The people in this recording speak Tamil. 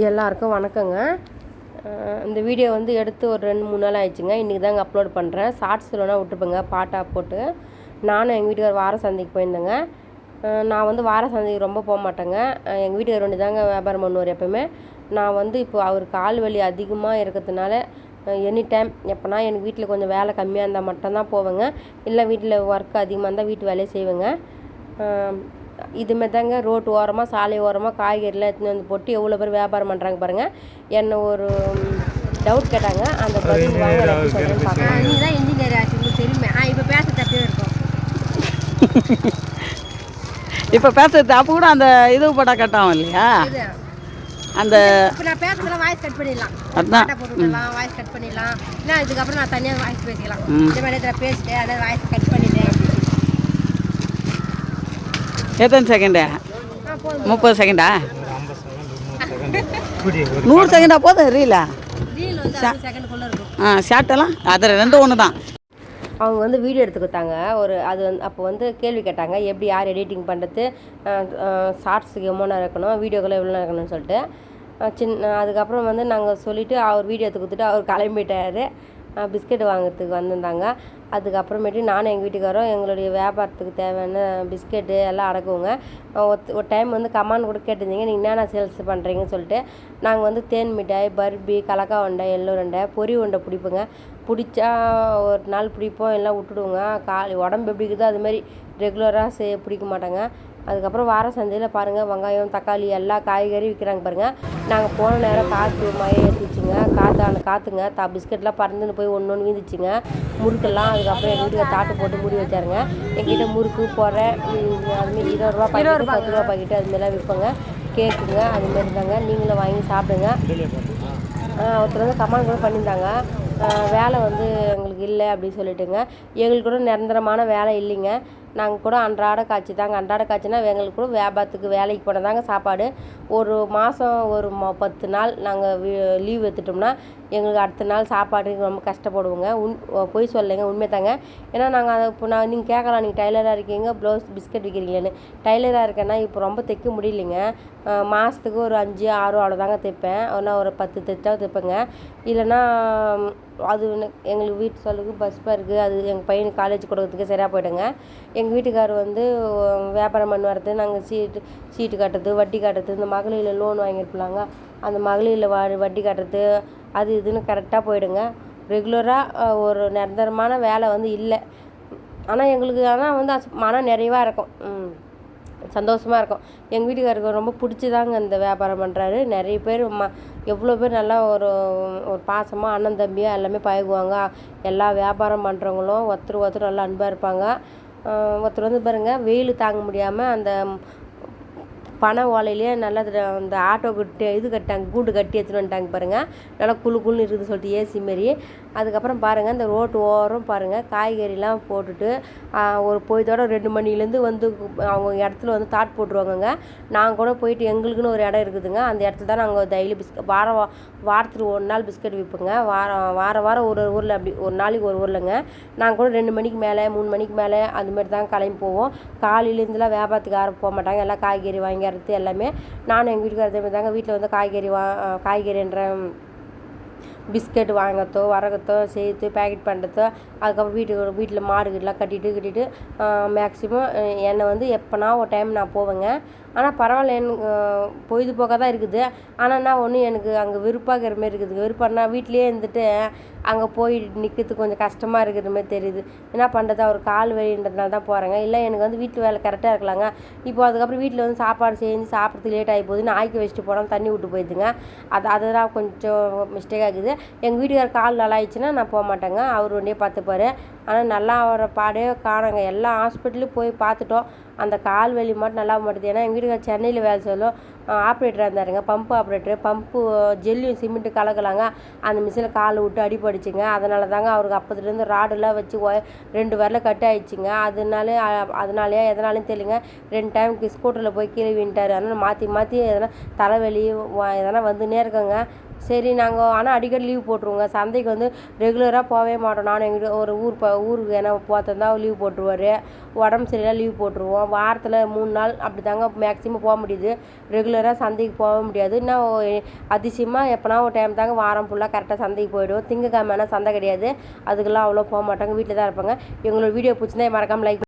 எல்லாருக்கும் வணக்கங்க. இந்த வீடியோ வந்து எடுத்து ஒரு ரெண்டு மூணு நாள் ஆயிடுச்சுங்க. இன்றைக்கி தாங்க அப்லோட் பண்ணுறேன் ஷார்ட்ஸ் வேணால் விட்டுருப்பேங்க பாட்டாக போட்டு. நானும் எங்கள் வீட்டுக்கார் வார சந்தைக்கு போயிருந்தேங்க. நான் வந்து வார சந்தைக்கு ரொம்ப போக மாட்டேங்க. எங்கள் வீட்டுக்கார் வேண்டி தாங்க வியாபாரம் பண்ணுவார் எப்போவுமே நான் வந்து இப்போ அவர் கால் வலி அதிகமாக இருக்கிறதுனால எனி டைம் எப்போனா எனக்கு வீட்டில் கொஞ்சம் வேலை கம்மியாக இருந்தால் மட்டும்தான் போவேங்க. இல்லை வீட்டில் ஒர்க் அதிகமாக இருந்தால் வீட்டு வேலையை செய்வேங்க. இதுமாரி தாங்க ரோட்டு ஓரமாக சாலை ஓரமாக காய்கறிலாம் எடுத்துன்னு வந்து போட்டு எவ்வளோ பேர் வியாபாரம் பண்ணுறாங்க பாருங்கள் என்ன ஒரு டவுட் கேட்டாங்க. அந்த பதில். நீ தான் இன்ஜினியர் ஆச்சு உங்களுக்கு தெரியுமே. ஆ இப்போ பேச தப்பே இருக்கும். இப்போ பேசுறது அப்போ கூட அந்த இது படம் கட்டாகும் இல்லையா? அந்த இப்போ நான் பேசுறதெல்லாம் வாய்ஸ் கட் பண்ணிடலாம். அதான். பாட்டை போட்டு விடலாம் வாய்ஸ் கட் பண்ணிடலாம். இல்லை இதுக்கப்புறம் நான் தனியாக வாய்ஸ் பேசிக்கலாம். இந்த மாதிரி இதில் பேசிட்டேன் அதாவது வாய்ஸ் கட் பண்ணிட்டேன். எத்தனை செகண்டு முப்பது செகண்டா நூறு செகண்டா போதும் ரீலா ஆ? ஷார்ட்டெல்லாம் அதில் ரெண்டும் ஒன்று தான் அவங்க வந்து வீடியோ எடுத்து கொடுத்தாங்க. ஒரு அது வந்து அப்போ வந்து கேள்வி கேட்டாங்க எப்படி யார் எடிட்டிங் பண்ணுறது ஷார்ட்ஸுக்கு எவ்வளோ நேரம் இருக்கணும் வீடியோக்குள்ள எவ்வளோ நேரம் இருக்கணும்னு சொல்லிட்டு. சின்ன அதுக்கப்புறம் வந்து நாங்கள் சொல்லிவிட்டு அவர் வீடியோ எடுத்து கொடுத்துட்டு அவர் கிளம்பிட்டார். பிஸ்கெட் வாங்குறதுக்கு வந்திருந்தாங்க. அதுக்கப்புறமேட்டு நானும் எங்கள் வீட்டுக்காரரும் எங்களுடைய வியாபாரத்துக்கு தேவையான பிஸ்கெட்டு எல்லாம் அடக்குவோங்க. ஒரு டைம் வந்து கமான் கூட கேட்டிருந்தீங்க. நீங்கள் என்னென்ன சேல்ஸ் பண்ணுறீங்கன்னு சொல்லிட்டு நாங்கள் வந்து தேன் மிட்டாய் பர்பி கலக்கா உண்டை எள்ளு உருண்டை பொரி உருண்டை பிடிப்போங்க. பிடிச்சா ஒரு நாள் பிடிப்போம் எல்லாம் விட்டுடுவோங்க. கால் உடம்பு எப்படி இருக்குதோ அது மாதிரி ரெகுலராக செய்ய பிடிக்க மாட்டாங்க. அதுக்கப்புறம் வார சந்தையில் பாருங்கள் வெங்காயம் தக்காளி எல்லா காய்கறி விற்கிறாங்க பாருங்கள் நாங்கள் போன நேரம் காற்று மழை ஏற்றிச்சுங்க காற்றான காற்றுங்க தா பிஸ்கெட்லாம் பறந்துன்னு போய் ஒன்று ஒன்று வீந்துச்சுங்க முறுக்கெல்லாம் அதுக்கப்புறம் எங்கள் வீட்டுக்கு தாட்டு போட்டு மூடி வச்சாருங்க. எங்ககிட்ட முறுக்கு போகிற அதுமாரி இருபது ரூபா பாக்கெட்டு பத்து ரூபா பாக்கெட்டு அதுமாரிலாம் விற்போங்க. கேக்குங்க அதுமாரி தாங்க நீங்களும் வாங்கி சாப்பிடுங்க. ஒருத்தர் வந்து கமெண்ட் கூட பண்ணியிருந்தாங்க. வேலை வந்து எங்களுக்கு இல்லை அப்படின்னு சொல்லிட்டுங்க. எங்களுக்கு கூட நிரந்தரமான வேலை இல்லைங்க. நாங்கள் கூட அன்றாட காட்சி தாங்க. அன்றாட காட்சினா எங்களுக்கு கூட வியாபாரத்துக்கு வேலைக்கு போனால் தாங்க சாப்பாடு. ஒரு மாதம் ஒரு பத்து நாள் நாங்கள் லீவ் எடுத்துட்டோம்னா எங்களுக்கு அடுத்த நாள் சாப்பாடுக்கு ரொம்ப கஷ்டப்படுவோங்க. உன் பொய் சொல்லலைங்க. உண்மை தாங்க. ஏன்னா நாங்கள் அதை இப்போ நான் நீங்கள் கேட்கலாம். நீங்கள் டைலராக இருக்கீங்க ப்ளவுஸ் பிஸ்கட் விற்கிறீங்களேன்னு டைலராக இருக்கேன்னா இப்போ ரொம்ப தைக்க முடியலைங்க. மாதத்துக்கு ஒரு அஞ்சு ஆறு அவ்வளோதாங்க தைப்பேன். ஒன்றா ஒரு பத்து தைச்சா தைப்பேங்க. இல்லைன்னா அது ஒன்று எங்களுக்கு வீட்டு சொல்லுக்கு பஸ் இருக்குது அது எங்கள் பையனுக்கு காலேஜ் கொடுக்கறதுக்கு சரியாக போயிடுங்க. எங்கள் வீட்டுக்கார் வந்து வியாபாரம் பண்ணுவார்றது நாங்கள் சீட்டு சீட்டு கட்டுறது வட்டி கட்டுறது இந்த மகளிரில் லோன் வாங்கியிருப்பாங்க. அந்த மகளிரில் வா வட்டி கட்டுறது அது இதுன்னு கரெக்டாக போயிடுங்க. ரெகுலராக ஒரு நிரந்தரமான வேலை வந்து இல்லை. ஆனால் எங்களுக்கு ஆனால் வந்து அது மன நிறைவாக இருக்கும். ம் சந்தோஷமாக இருக்கும். எங்கள் வீட்டுக்காருக்கு ரொம்ப பிடிச்சிதாங்க இந்த வியாபாரம் பண்ணுறாரு நிறைய பேர் ம எவ்வளோ பேர் நல்லா ஒரு ஒரு பாசமாக அண்ணன் தம்பியாக எல்லாமே பழகுவாங்க. எல்லா வியாபாரம் பண்ணுறவங்களும் ஒருத்தர் ஒருத்தர் நல்லா அன்பாக இருப்பாங்க. ஒருத்தர் வந்து பாருங்கள் வெயில் தாங்க முடியாமல் அந்த பனை ஓலையிலேயே நல்லா அந்த ஆட்டோ கட்டி இது கட்டாங்க கூண்டு கட்டி எடுத்துகிட்டு வந்துட்டாங்க பாருங்கள் நல்லா குளு குளுன்னு இருக்குது சொல்லிட்டு ஏசி மாரி. அதுக்கப்புறம் பாருங்கள் இந்த ரோட்டு ஓரம் பாருங்கள் காய்கறிலாம் போட்டுட்டு ஒரு போய்தோட ரெண்டு மணிலேருந்து வந்து அவங்க இடத்துல வந்து தாட் போட்டுருவாங்கங்க. நாங்கள் கூட போயிட்டு எங்களுக்குன்னு ஒரு இடம் இருக்குதுங்க. அந்த இடத்துல தான் நாங்கள் டெய்லி பிஸ்கட் வாரம் வாரத்துக்கு ஒரு நாள் பிஸ்கட் விற்போங்க. வாரம் வார வாரம் ஒரு ஒரு ஊரில் அப்படி ஒரு நாளைக்கு ஒரு ஊரில்ங்க. நாங்கள் கூட ரெண்டு மணிக்கு மேலே மூணு மணிக்கு மேலே அந்த மாதிரி தான் கிளம்பி போவோம். காலையிலேருந்துலாம் வியாபாரத்துக்கு யாரும் போக மாட்டாங்க. எல்லாம் காய்கறி வாங்கி கருத்து எல்லாமே நானும் எங்கள் வீட்டுக்காரர் அதே மாதிரி தாங்க. வீட்டில் வந்து காய்கறி வா காய்கறின்ற பிஸ்கட் வாங்கத்தோ வரகத்தோ சேர்த்து பேக்கெட் பண்ணுறதோ அதுக்கப்புறம் வீட்டுக்கு வீட்டில் மாடு கீடுலாம் கட்டிட்டு கட்டிட்டு மேக்ஸிமம் என்னை வந்து எப்போனா ஒரு டைம் நான் போவேங்க. ஆனால் பரவாயில்ல எனக்கு பொழுதுபோக்காக தான் இருக்குது. ஆனால் என்ன ஒன்று எனக்கு அங்கே வெறுப்பாகிற மாதிரி இருக்குது. வெறுப்பானா வீட்லேயே இருந்துட்டு அங்கே போய் நிற்கிறதுக்கு கொஞ்சம் கஷ்டமாக இருக்கிற மாதிரி தெரியுது. என்ன பண்ணுறது அவர் கால் வலின்றதுனால தான் போகிறேங்க இல்லை எனக்கு வந்து வீட்டு வேலை கரெக்டாக இருக்கலாங்க. இப்போ அதுக்கப்புறம் வீட்டில் வந்து சாப்பாடு செஞ்சு சாப்பிட்றதுக்கு லேட் ஆகி போகுது ஆய்க்க வச்சுட்டு போனால் தண்ணி விட்டு போயிடுதுங்க. அது அதெல்லாம் கொஞ்சம் மிஸ்டேக் ஆகுது. எங்கள் வீட்டுக்கார் கால் நல்லா ஆயிடுச்சுன்னா நான் போக மாட்டேங்க. அவர் ஒன்றே பார்த்துப்பாரு. ஆனால் நல்லா அவரை பாடே காணுங்க. எல்லா ஹாஸ்பிட்டலும் போய் பார்த்துட்டோம். அந்த கால் வலி மட்டும் நல்லா மாட்டுது. ஏன்னா எங்கள் வீட்டுக்கார் சென்னையில் வேலை செய்யலும் ஆப்ரேட்டராக இருந்தாருங்க. Pump operator. பம்பு ஜெல்லியும் சிமெண்ட்டு கலக்கலாங்க. அந்த மிஷினில் கால் விட்டு அடிபடிச்சுங்க அதனால தாங்க அவருக்கு அப்போதுலேருந்து ராடெல்லாம் வச்சு ரெண்டு வரல கட் ஆயிடுச்சுங்க. அதனாலே அதனாலேயே எதனாலும் தெரியலங்க. ரெண்டு டைம் ஸ்கூட்டரில் போய் கீழே வின்ட்டார் அதனால் மாற்றி மாற்றி எதனா தலைவலி எதனா வந்துன்னே இருக்கங்க. சரி நாங்கள் ஆனால் அடிக்கடி லீவ் போட்டுருவோங்க. சந்தைக்கு வந்து ரெகுலராக போகவே மாட்டோம். நானும் எங்கள் ஒரு ஊர் ப ஊருக்கு ஏன்னா போகிறதா லீவ் போட்டுருவாரு. உடம்பு சரியில்லை லீவ் போட்டுருவோம். வாரத்தில் மூணு நாள் அப்படி தாங்க மேக்ஸிமம் போக முடியுது. ரெகுலராக சந்தைக்கு போக முடியாது. இன்னும் அதிசயமாக எப்போனா ஒரு டைம் தாங்க வாரம் ஃபுல்லாக கரெக்டாக சந்தைக்கு போயிடுவோம். திங்கக்கிழமைனா சந்தை கிடையாது. அதுக்கெல்லாம் அவ்வளோ போக மாட்டாங்க. வீட்டில் தான் இருப்பாங்க. எங்களோட வீடியோ பிடிச்சிருந்தா மறக்காமல் லைக்